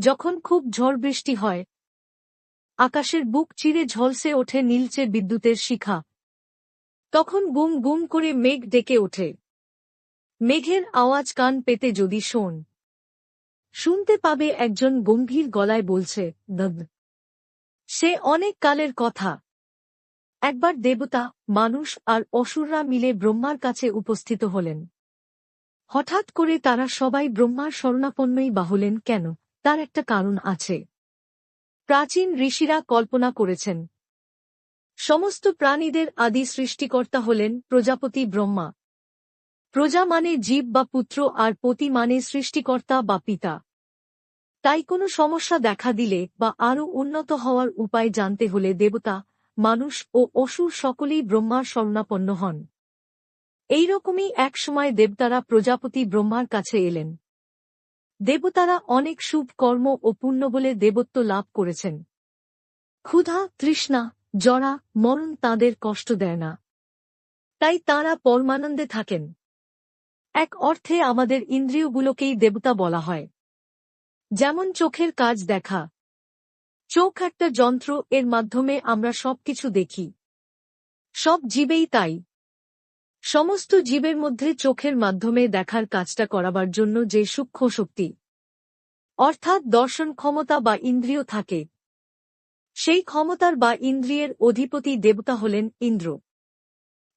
যখন খুব ঝড় বৃষ্টি হয়, আকাশের বুক চিরে ঝলসে ওঠে নীলচে বিদ্যুতের শিখা। তখন গুম গুম করে মেঘ ডেকে ওঠে। মেঘের আওয়াজ কান পেতে যদি শোন। শুনতে পাবে একজন গম্ভীর গলায় বলছে, দব। সে অনেক কালের কথা। একবার দেবতা, মানুষ আর অসুররা মিলে ব্রহ্মার কাছে উপস্থিত হলেন। হঠাৎ করে তারা সবাই ব্রহ্মার শরণাপন্নই বাহলেন কেন? তার একটা কারণ আছে। প্রাচীন ঋষিরা কল্পনা করেছেন। সমস্ত প্রাণীদের আদি সৃষ্টিকর্তা হলেন প্রজাপতি ব্রহ্মা। প্রজা মানে জীব বা পুত্র আর পতি মানে সৃষ্টিকর্তা বা পিতা। তাই কোনো সমস্যা দেখা দিলে বা আরও উন্নত হওয়ার উপায় জানতে হলে দেবতা, মানুষ ও অসুর সকলেই ব্রহ্মার শরণাপন্ন হন। এইরকমই এক সময় দেবতারা প্রজাপতি ব্রহ্মার কাছে এলেন। দেবতারা অনেক শুভ কর্ম ও পুণ্য বলে দেবত্ব লাভ করেছেন। ক্ষুধা, তৃষ্ণা, জরা, মরণ তাদের কষ্ট দেয় না। তাই তাঁরা পরমানন্দে থাকেন। এক অর্থে আমাদের ইন্দ্রিয়গুলোকেই দেবতা বলা হয়। যেমন চোখের কাজ দেখা। চোখ একটা যন্ত্র, এর মাধ্যমে আমরা সবকিছু দেখি। সব জীবেই তাই। সমস্ত জীবের মধ্যে চোখের মাধ্যমে দেখার কাজটা করাবার জন্য যে সূক্ষ্ম শক্তি, অর্থাৎ দর্শন ক্ষমতা বা ইন্দ্রিয় থাকে, সেই ক্ষমতার বা ইন্দ্রিয়ের অধিপতি দেবতা হলেন ইন্দ্র।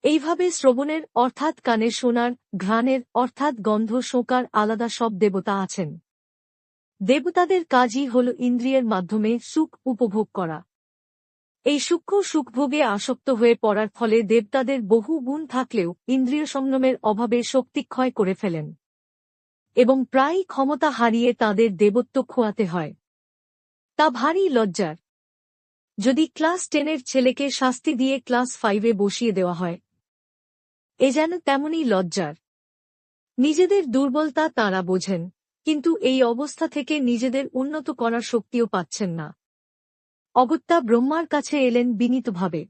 এইভাবে শ্রবণের, অর্থাৎ কানে শোনার, ঘ্রাণের, অর্থাৎ গন্ধ শোকার আলাদা সব দেবতা আছেন। দেবতাদের কাজই হল ইন্দ্রিয়ের মাধ্যমে সুখ উপভোগ করা। এই সূক্ষ্ম সুখভোগে আসক্ত হয়ে পড়ার ফলে দেবতাদের বহু গুণ থাকলেও ইন্দ্রিয় সংযমের অভাবে শক্তিক্ষয় করে ফেলেন। এবং প্রায়ই ক্ষমতা হারিয়ে তাদের দেবত্ব খোয়াতে হয়। তা ভারী লজ্জার। যদি ক্লাস টেনের ছেলেকে শাস্তি দিয়ে ক্লাস ফাইভে বসিয়ে দেওয়া হয়, এ যেন তেমনই লজ্জার। নিজেদের দুর্বলতা তাঁরা বোঝেন, কিন্তু এই অবস্থা থেকে নিজেদের উন্নত করার শক্তিও পাচ্ছেন না। অগত্যা ব্রহ্মার কাছে এলেন বিনীতভাবে।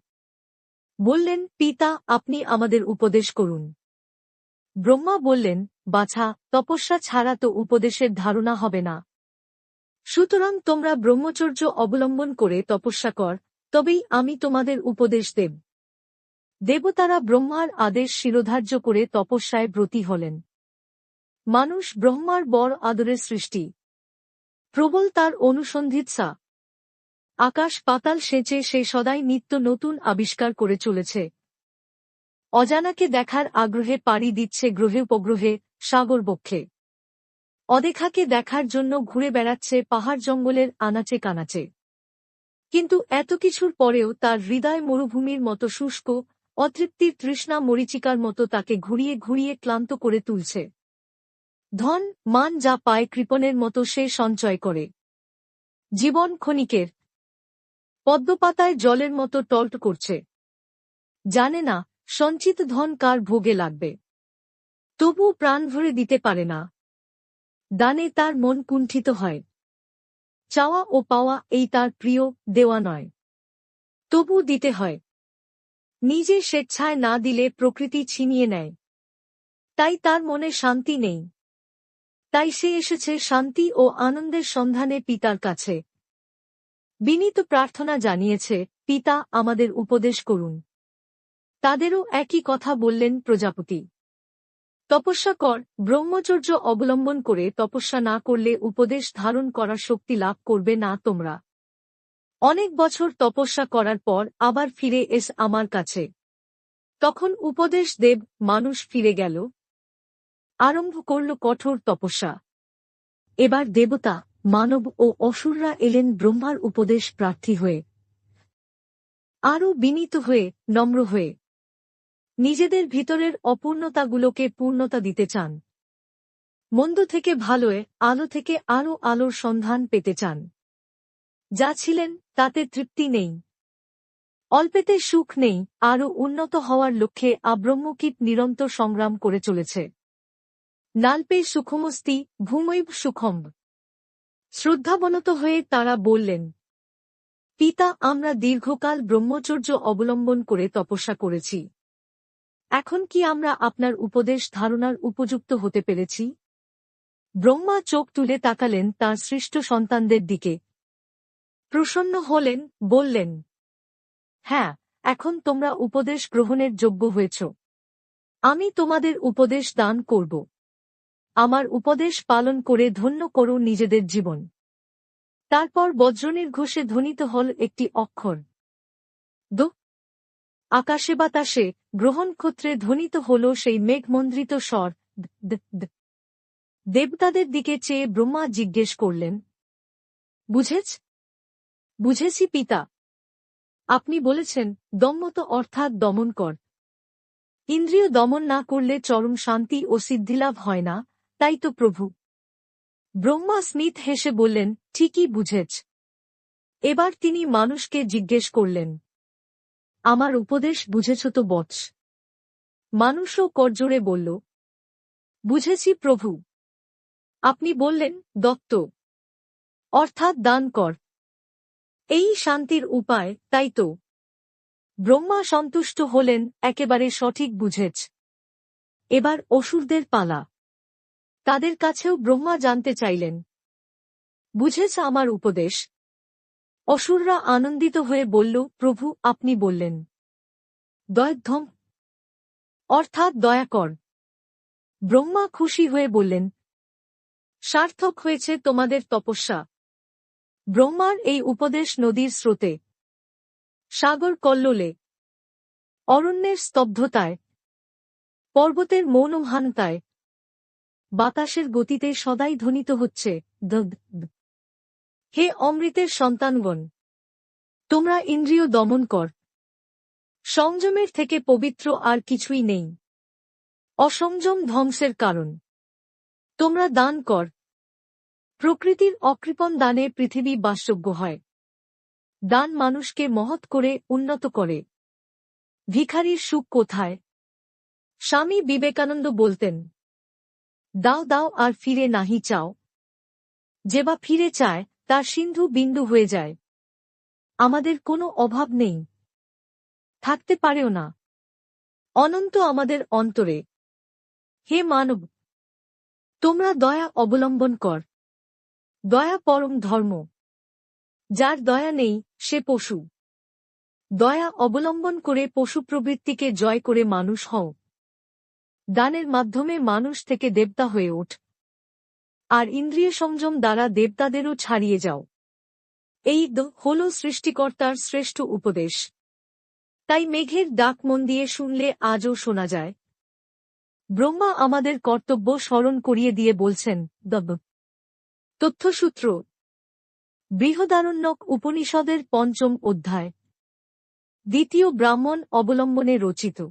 বললেন, পিতা, আপনি আমাদের উপদেশ করুন। ব্রহ্মা বললেন, বাছা, তপস্যা ছাড়া তো উপদেশের ধারণা হবে না। সুতরাং তোমরা ব্রহ্মচর্য অবলম্বন করে তপস্যা কর, তবেই আমি তোমাদের উপদেশ দেব। দেবতারা ব্রহ্মার আদেশ শিরোধার্য করে তপস্যায় ব্রতী হলেন। মানুষ ব্রহ্মার বড় আদরের সৃষ্টি। প্রবল তার অনুসন্ধিৎসা আকাশ পাতাল সেচে সে সদাই নিত্য নতুন আবিষ্কার করে চলেছে। অজানাকে দেখার আগ্রহে পাড়ি দিচ্ছে গ্রহে উপগ্রহে, সাগর বক্ষে। অদেখাকে দেখার জন্য ঘুরে বেড়াচ্ছে পাহাড় জঙ্গলের আনাচে কানাচে। কিন্তু এত কিছুর পরেও তার হৃদয় মরুভূমির মতো শুষ্ক অতৃপ্তির তৃষ্ণা মরিচিকার মতো তাকে ঘুরিয়ে ঘুরিয়ে ক্লান্ত করে তুলছে। ধন, মান যা পায় কৃপণের মতো সে সঞ্চয় করে। জীবন ক্ষণিকের পদ্মপাতায় জলের মতো টল্ট করছে। জানে না, সঞ্চিত ধন কার ভোগে লাগবে। তবু প্রাণ ভরে দিতে পারে না। দানে তার মন কুণ্ঠিত হয়। চাওয়া ও পাওয়া এই তার প্রিয়, দেওয়া নয়। তবু দিতে হয়। নিজে স্বেচ্ছায় না দিলে প্রকৃতি ছিনিয়ে নেয়। তাই তার মনে শান্তি নেই। তাই সে এসেছে শান্তি ও আনন্দের সন্ধানে পিতার কাছে। বিনীত প্রার্থনা জানিয়েছে, পিতা, আমাদের উপদেশ করুন। তাদেরও একই কথা বললেন প্রজাপতি। তপস্যা কর ব্রহ্মচর্য অবলম্বন করে তপস্যা না করলে উপদেশ ধারণ করার শক্তি লাভ করবে না তোমরা। অনেক বছর তপস্যা করার পর আবার ফিরে এস আমার কাছে। তখন উপদেশ দেব, মানুষ ফিরে গেল। আরম্ভ করল কঠোর তপস্যা। এবার দেবতা মানব ও অসুররা এলেন ব্রহ্মার উপদেশ প্রার্থী হয়ে। আরও বিনীত হয়ে, নম্র হয়ে। নিজেদের ভিতরের অপূর্ণতাগুলোকে পূর্ণতা দিতে চান। মন্দ থেকে ভালোয়, আলো থেকে আরও আলোর সন্ধান পেতে চান। যা ছিলেন, তাতে তৃপ্তি নেই। অল্পেতে সুখ নেই, আরও উন্নত হওয়ার লক্ষ্যে আব্রহ্মকীট নিরন্তর সংগ্রাম করে চলেছে। নালপে সুখমস্তি, ভূমৈব সুখম শ্রদ্ধাবনত হয়ে তারা বললেন, পিতা, আমরা দীর্ঘকাল ব্রহ্মচর্য অবলম্বন করে তপস্যা করেছি। এখন কি আমরা আপনার উপদেশ ধারণার উপযুক্ত হতে পেরেছি? ব্রহ্মা চোখ তুলে তাকালেন তার সৃষ্ট সন্তানদের দিকে। প্রসন্ন হলেন, বললেন হ্যাঁ এখন তোমরা উপদেশ গ্রহণের যোগ্য হয়েছ। আমি তোমাদের উপদেশ দান করব। আমার উপদেশ পালন করে ধন্য করো নিজেদের জীবন। তারপর বজ্রনির্ঘোষে ধ্বনিত হল একটি অক্ষর। দো। আকাশে বাতাসে গ্রহণক্ষত্রে ধ্বনিত হল সেই মেঘমন্দ্রিত স্বর। দেবতাদের দিকে চেয়ে ব্রহ্মা জিজ্ঞেস করলেন, বুঝেছ? বুঝেছি পিতা। আপনি বলেছেন, দম্মত অর্থাৎ দমন কর। ইন্দ্রিয় দমন না করলে চরম শান্তি ও সিদ্ধিলাভ হয় না। তাই তো প্রভু। ব্রহ্মা স্মিথ হেসে বললেন, ঠিকই বুঝেছ। এবার তিনি মানুষকে জিজ্ঞেস করলেন, আমার উপদেশ বুঝেছ তো বৎস? মানুষও করজোরে বলল, বুঝেছি প্রভু। আপনি বললেন, দত্ত। অর্থাৎ দান কর। এই শান্তির উপায়, তাই তো। ব্রহ্মা সন্তুষ্ট হলেন, একেবারে সঠিক বুঝেছ। এবার অসুরদের পালা। তাদের কাছেও ব্রহ্মা জানতে চাইলেন। বুঝেছ আমার উপদেশ। অসুররা আনন্দিত হয়ে বলল, প্রভু, আপনি বললেন। দয়ধ্বম অর্থাৎ দয়া কর। ব্রহ্মা খুশি হয়ে বললেন, সার্থক হয়েছে তোমাদের তপস্যা। ব্রহ্মার এই উপদেশ নদীর স্রোতে, সাগর কল্লোলে, অরণ্যের স্তব্ধতায়, পর্বতের মৌনমহানতায় বাতাসের গতিতে সদাই ধ্বনিত হচ্ছে হে অমৃতের সন্তানগণ, তোমরা ইন্দ্রিয় দমন কর। সংযমের থেকে পবিত্র আর কিছুই নেই। অসংযম ধ্বংসের কারণ। তোমরা দান কর। প্রকৃতির অকৃপণ দানে পৃথিবী বাসযোগ্য হয়। দান মানুষকে মহৎ করে উন্নত করে। ভিখারির সুখ কোথায়? স্বামী বিবেকানন্দ বলতেন দাও দাও আর ফিরে নাহি চাও। যে বা ফিরে চায়, তার সিন্ধু বিন্দু হয়ে যায়। আমাদের কোনো অভাব নেই। থাকতে পারেও না। অনন্ত আমাদের অন্তরে। হে মানব, তোমরা দয়া অবলম্বন কর। দয়া পরম ধর্ম। যার দয়া নেই, সে পশু। দয়া অবলম্বন করে পশু প্রবৃত্তিকে জয় করে মানুষ হও। দানের মাধ্যমে মানুষ থেকে দেবতা হয়ে ওঠ। আর ইন্দ্রিয় সংযম দ্বারা দেবতাদেরও ছাড়িয়ে যাও। এই দ হল সৃষ্টিকর্তার শ্রেষ্ঠ উপদেশ। তাই মেঘের ডাক মন দিয়ে শুনলে আজও শোনা যায়। ব্রহ্মা আমাদের কর্তব্য স্মরণ করিয়ে দিয়ে বলছেন, দব। তথ্যসূত্র। বৃহদারণ্যক উপনিষদের পঞ্চম অধ্যায়। দ্বিতীয় ব্রাহ্মণ অবলম্বনে রচিত।